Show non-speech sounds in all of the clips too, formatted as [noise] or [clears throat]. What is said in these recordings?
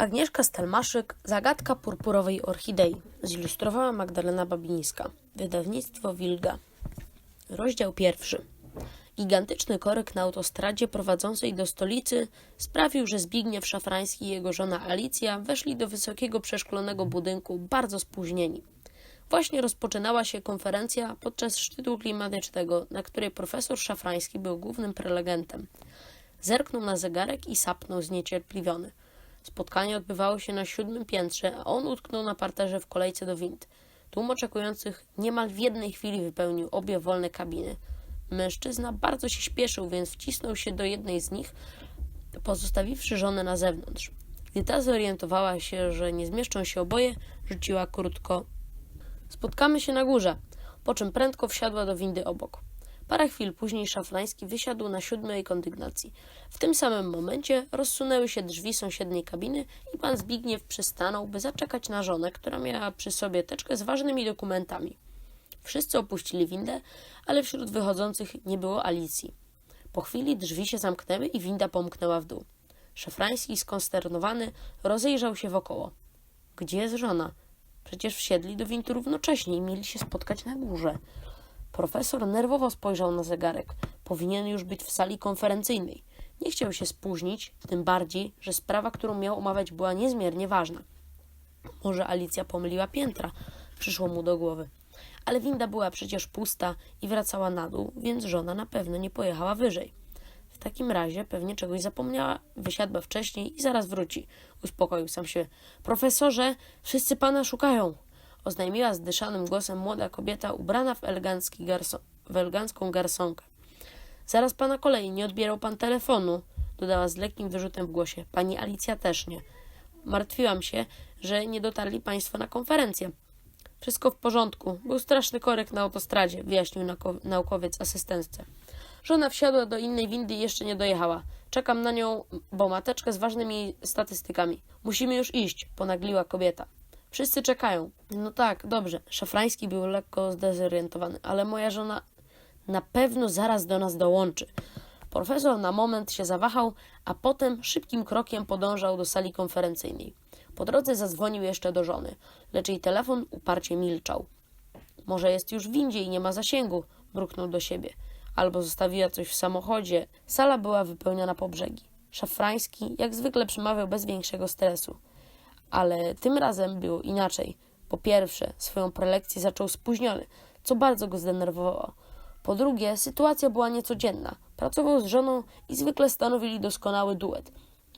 Agnieszka Stelmaszyk, Zagadka purpurowej orchidei. Zilustrowała Magdalena Babińska. Wydawnictwo Wilga. Rozdział pierwszy. Gigantyczny korek na autostradzie prowadzącej do stolicy sprawił, że Zbigniew Szafrański i jego żona Alicja weszli do wysokiego przeszklonego budynku bardzo spóźnieni. Właśnie rozpoczynała się konferencja podczas szczytu klimatycznego, na której profesor Szafrański był głównym prelegentem. Zerknął na zegarek i sapnął zniecierpliwiony. Spotkanie odbywało się na siódmym piętrze, a on utknął na parterze w kolejce do wind. Tłum oczekujących niemal w jednej chwili wypełnił obie wolne kabiny. Mężczyzna bardzo się śpieszył, więc wcisnął się do jednej z nich, pozostawiwszy żonę na zewnątrz. Gdy ta zorientowała się, że nie zmieszczą się oboje, rzuciła krótko: Spotkamy się na górze, po czym prędko wsiadła do windy obok. Parę chwil później Szafrański wysiadł na siódmej kondygnacji. W tym samym momencie rozsunęły się drzwi sąsiedniej kabiny i pan Zbigniew przystanął, by zaczekać na żonę, która miała przy sobie teczkę z ważnymi dokumentami. Wszyscy opuścili windę, ale wśród wychodzących nie było Alicji. Po chwili drzwi się zamknęły i winda pomknęła w dół. Szafrański, skonsternowany, rozejrzał się wokoło. Gdzie jest żona? Przecież wsiedli do windy równocześnie i mieli się spotkać na górze. Profesor nerwowo spojrzał na zegarek. Powinien już być w sali konferencyjnej. Nie chciał się spóźnić, tym bardziej, że sprawa, którą miał omawiać, była niezmiernie ważna. Może Alicja pomyliła piętra, przyszło mu do głowy. Ale winda była przecież pusta i wracała na dół, więc żona na pewno nie pojechała wyżej. W takim razie pewnie czegoś zapomniała, wysiadła wcześniej i zaraz wróci. Uspokoił sam się. Profesorze, wszyscy pana szukają oznajmiła zdyszanym głosem młoda kobieta ubrana w, elegancki garso- w elegancką garsonkę. Zaraz pana kolei, nie odbierał pan telefonu, dodała z lekkim wyrzutem w głosie. Pani Alicja też nie. Martwiłam się, że nie dotarli państwo na konferencję. Wszystko w porządku. Był straszny korek na autostradzie, wyjaśnił naukowiec asystentce. Żona wsiadła do innej windy i jeszcze nie dojechała. Czekam na nią, bo ma teczkę z ważnymi statystykami. Musimy już iść, ponagliła kobieta. Wszyscy czekają. No tak, dobrze. Szafrański był lekko zdezorientowany, ale moja żona na pewno zaraz do nas dołączy. Profesor na moment się zawahał, a potem szybkim krokiem podążał do sali konferencyjnej. Po drodze zadzwonił jeszcze do żony, lecz jej telefon uparcie milczał. Może jest już w windzie i nie ma zasięgu, mruknął do siebie. Albo zostawiła coś w samochodzie. Sala była wypełniona po brzegi. Szafrański jak zwykle przemawiał bez większego stresu. Ale tym razem było inaczej. Po pierwsze, swoją prelekcję zaczął spóźniony, co bardzo go zdenerwowało. Po drugie, sytuacja była niecodzienna. Pracował z żoną i zwykle stanowili doskonały duet.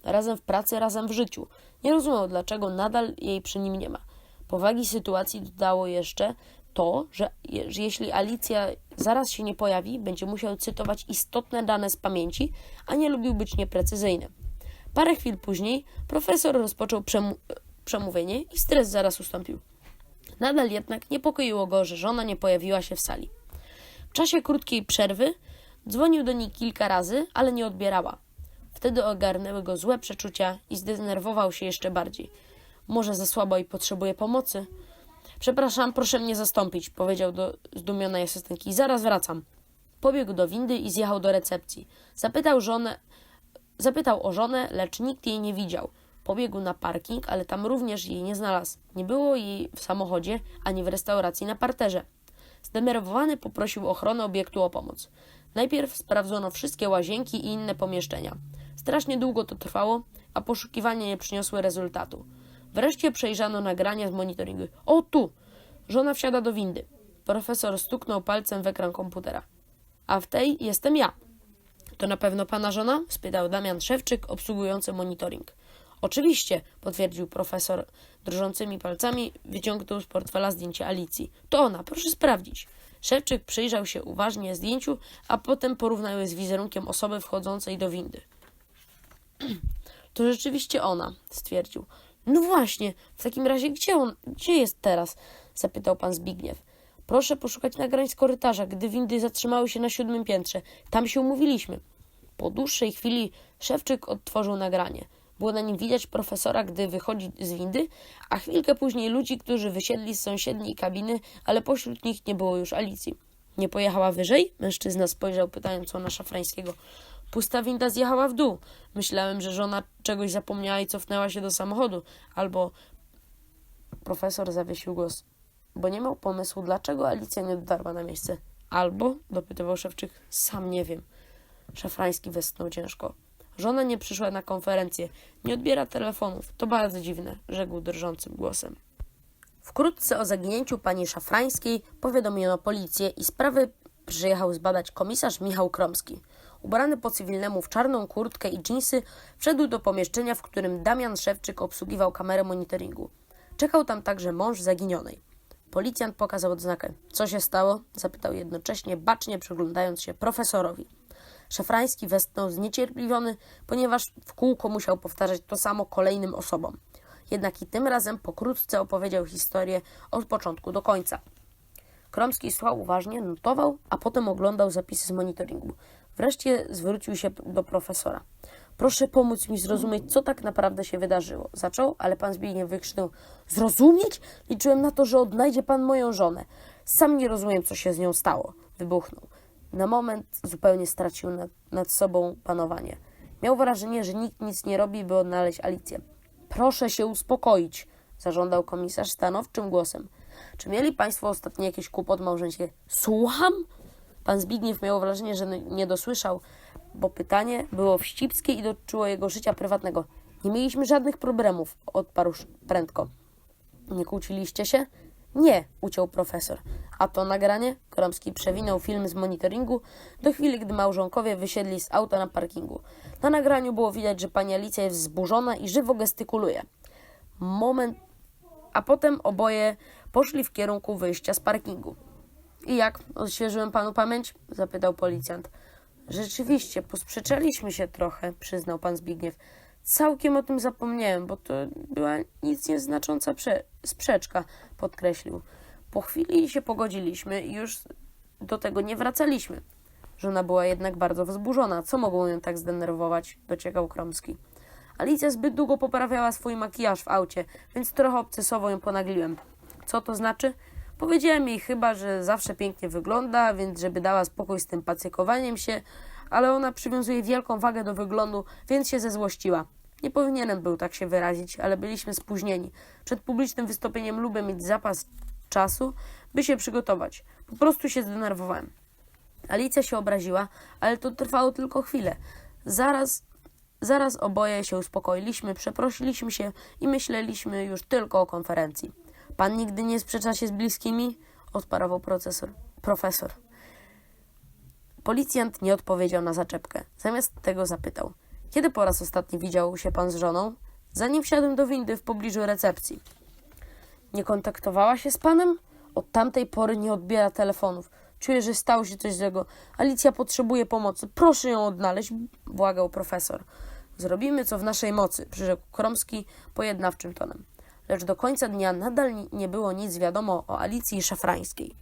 Razem w pracy, razem w życiu. Nie rozumiał, dlaczego nadal jej przy nim nie ma. Powagi sytuacji dodało jeszcze to, że, że jeśli Alicja zaraz się nie pojawi, będzie musiał cytować istotne dane z pamięci, a nie lubił być nieprecyzyjny. Parę chwil później profesor rozpoczął przemu- przemówienie i stres zaraz ustąpił. Nadal jednak niepokoiło go, że żona nie pojawiła się w sali. W czasie krótkiej przerwy dzwonił do niej kilka razy, ale nie odbierała. Wtedy ogarnęły go złe przeczucia i zdenerwował się jeszcze bardziej. Może za słabo i potrzebuje pomocy? Przepraszam, proszę mnie zastąpić, powiedział do zdumionej asystentki. Zaraz wracam. Pobiegł do windy i zjechał do recepcji. Zapytał żonę, Zapytał o żonę, lecz nikt jej nie widział. Pobiegł na parking, ale tam również jej nie znalazł. Nie było jej w samochodzie ani w restauracji na parterze. Zdenerwowany poprosił ochronę obiektu o pomoc. Najpierw sprawdzono wszystkie łazienki i inne pomieszczenia. Strasznie długo to trwało, a poszukiwania nie przyniosły rezultatu. Wreszcie przejrzano nagrania z monitoringu. O, tu! Żona wsiada do windy. Profesor stuknął palcem w ekran komputera. A w tej jestem ja. To na pewno pana żona? spytał Damian Szewczyk, obsługujący monitoring. Oczywiście, potwierdził profesor. Drżącymi palcami wyciągnął z portfela zdjęcie Alicji. To ona, proszę sprawdzić. Szewczyk przyjrzał się uważnie zdjęciu, a potem porównał je z wizerunkiem osoby wchodzącej do windy. [clears throat] To rzeczywiście ona, stwierdził. No właśnie, w takim razie gdzie on, gdzie jest teraz? zapytał pan Zbigniew. Proszę poszukać nagrań z korytarza, gdy windy zatrzymały się na siódmym piętrze. Tam się umówiliśmy. Po dłuższej chwili Szewczyk odtworzył nagranie. Było na nim widać profesora, gdy wychodzi z windy, a chwilkę później ludzi, którzy wysiedli z sąsiedniej kabiny, ale pośród nich nie było już Alicji. Nie pojechała wyżej? Mężczyzna spojrzał pytająco na Szafrańskiego. Pusta winda zjechała w dół. Myślałem, że żona czegoś zapomniała i cofnęła się do samochodu. Albo profesor zawiesił głos, bo nie miał pomysłu, dlaczego Alicja nie dotarła na miejsce. Albo, dopytywał szewczyk, sam nie wiem. Szafrański westchnął ciężko. Żona nie przyszła na konferencję, nie odbiera telefonów. To bardzo dziwne, rzekł drżącym głosem. Wkrótce o zaginięciu pani Szafrańskiej powiadomiono policję i sprawy przyjechał zbadać komisarz Michał Kromski. Ubrany po cywilnemu w czarną kurtkę i dżinsy, wszedł do pomieszczenia, w którym Damian Szewczyk obsługiwał kamerę monitoringu. Czekał tam także mąż zaginionej. Policjant pokazał odznakę. Co się stało? zapytał jednocześnie, bacznie przyglądając się profesorowi. Szafrański westchnął zniecierpliwiony, ponieważ w kółko musiał powtarzać to samo kolejnym osobom. Jednak i tym razem pokrótce opowiedział historię od początku do końca. Kromski słuchał uważnie, notował, a potem oglądał zapisy z monitoringu. Wreszcie zwrócił się do profesora. Proszę pomóc mi zrozumieć, co tak naprawdę się wydarzyło. Zaczął, ale pan Zbigniew wykrzyknął. Zrozumieć? Liczyłem na to, że odnajdzie pan moją żonę. Sam nie rozumiem, co się z nią stało. Wybuchnął. Na moment zupełnie stracił nad, nad sobą panowanie. Miał wrażenie, że nikt nic nie robi, by odnaleźć Alicję. Proszę się uspokoić, zażądał komisarz stanowczym głosem. Czy mieli państwo ostatnio jakiś kłopot małżeński? Słucham? Pan Zbigniew miał wrażenie, że nie dosłyszał, bo pytanie było wścibskie i dotyczyło jego życia prywatnego. Nie mieliśmy żadnych problemów, odparł prędko. Nie kłóciliście się? Nie, uciął profesor. A to nagranie? Kromski przewinął film z monitoringu do chwili, gdy małżonkowie wysiedli z auta na parkingu. Na nagraniu było widać, że pani Alicja jest wzburzona i żywo gestykuluje. Moment, a potem oboje poszli w kierunku wyjścia z parkingu. I jak? Odświeżyłem panu pamięć? zapytał policjant. Rzeczywiście, posprzeczaliśmy się trochę, przyznał pan Zbigniew. Całkiem o tym zapomniałem, bo to była nic nieznacząca prze- sprzeczka, podkreślił. Po chwili się pogodziliśmy i już do tego nie wracaliśmy. Żona była jednak bardzo wzburzona. Co mogło ją tak zdenerwować? Dociekał Kromski. Alicja zbyt długo poprawiała swój makijaż w aucie, więc trochę obcesowo ją ponagliłem. Co to znaczy? Powiedziałem jej chyba, że zawsze pięknie wygląda, więc żeby dała spokój z tym pacjekowaniem się, ale ona przywiązuje wielką wagę do wyglądu, więc się zezłościła. Nie powinienem był tak się wyrazić, ale byliśmy spóźnieni. Przed publicznym wystąpieniem lubię mieć zapas czasu, by się przygotować. Po prostu się zdenerwowałem. Alicja się obraziła, ale to trwało tylko chwilę. Zaraz, zaraz oboje się uspokoiliśmy, przeprosiliśmy się i myśleliśmy już tylko o konferencji. Pan nigdy nie sprzecza się z bliskimi? Odparował procesor, profesor. Policjant nie odpowiedział na zaczepkę. Zamiast tego zapytał. Kiedy po raz ostatni widział się pan z żoną? Zanim wsiadłem do windy w pobliżu recepcji. Nie kontaktowała się z panem? Od tamtej pory nie odbiera telefonów. Czuję, że stało się coś złego. Alicja potrzebuje pomocy. Proszę ją odnaleźć, błagał profesor. Zrobimy co w naszej mocy, przyrzekł Kromski pojednawczym tonem. Lecz do końca dnia nadal ni- nie było nic wiadomo o Alicji Szafrańskiej.